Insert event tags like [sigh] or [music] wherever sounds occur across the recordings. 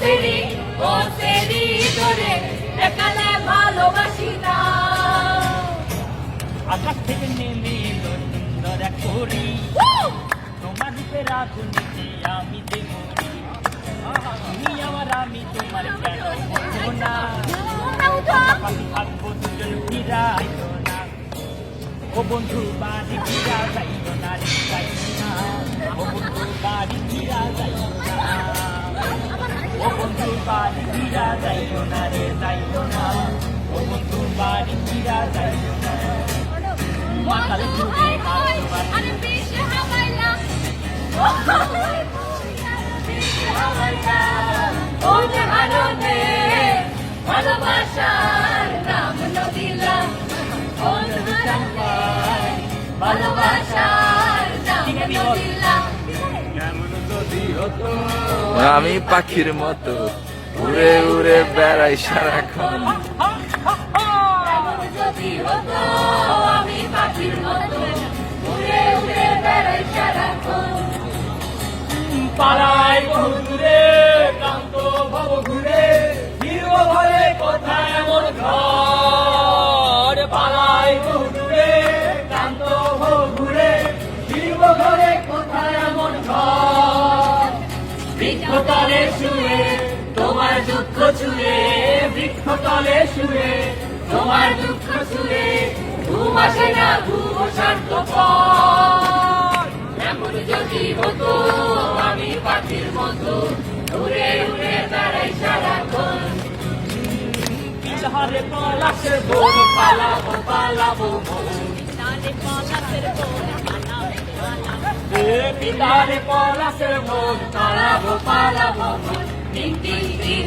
ফেরি ও ফেরি করে এখানে ভালোবাসি না। আকাশ থেকে নেমে এলো সুন্দর এক করি তোমার রূপে রাখুন আমি দেব তুমি আমার আমি তোমার ও বন্ধু বাড়ি ফিরা যাইল না? ও বন্ধু বাড়ি ফিরা বাড়ি ফিরা যাইও না রে যাইও না ও বন্ধু বাড়ি ফিরা যাইও না মাতাল চুরি ভালোবাসার নাম নদিলাম ভালোবাসার নাম নদিলাম কেমন যদি হতো আমি পাখির মতো উড়ে উড়ে বেড়াই সারাক্ষণ এমন যদি হতো আমি পাখির মতো। উড়ে উড়ে বেড়াই সারাক্ষণ। পাড়ায় বহু দূরে ক্লান্ত ভব ঘুরে হিরো ঘরে কোথায় এমন ঘর। পাড়ায় বহু দূরে ক্লান্ত ভব ঘুরে হিরো ঘরে কোথায় এমন ঘর। বৃক্ষতলে শুয়ে তোমার দুঃখ ছুঁয়ে বৃক্ষতলে শুয়ে তোমার দুঃখ ছুঁয়ে ঘুম আসে না ঘুম শান্ত এমন যদি হতো আমি পাখির মতো উড়ে উড়ে বেড়াই সারাক্ষণ। পিছারে পলাশের বোন পালাবো পালাবো পিতারে পলাশের বোন পালাবো পালাবো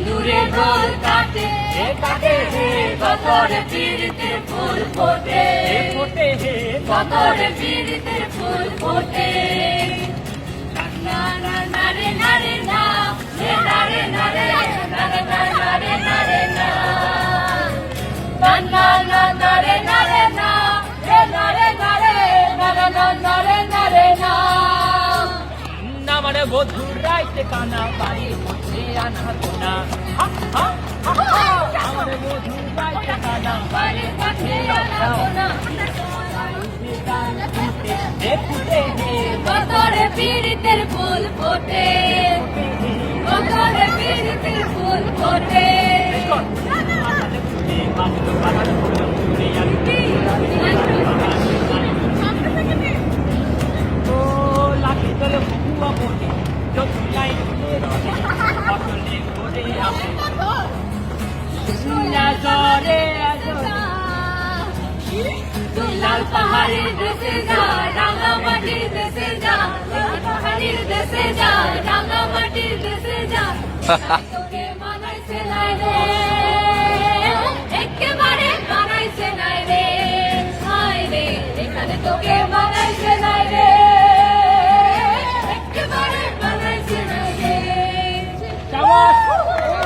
দূরে ঢোল কাটে। কাকে হে কতরে পিড়িতে ফুল ফোটে। ফোটে হে কতরে পিড়িতে ফুল ফোটে। না না না রে না। রে না না রে না রে না রে না। না রে না রে না না। না না না রে না রে না রে না। রে না রে না না না না রে না রে না না মানে বধুর রাইতে কানা বাড়ি। আনা গোনা আমার বধুর রাইতে কানা বাড়ির কাছে আলাবো না এ ফুটে হে কতরে পিড়িতের ফুল ফোটে। লাল পাহাড়ের দেশে যা, রাঙা মাটির দেশে যা, লাল পাহাড়ের দেশে যা, রাঙা দেশে যা। [laughs]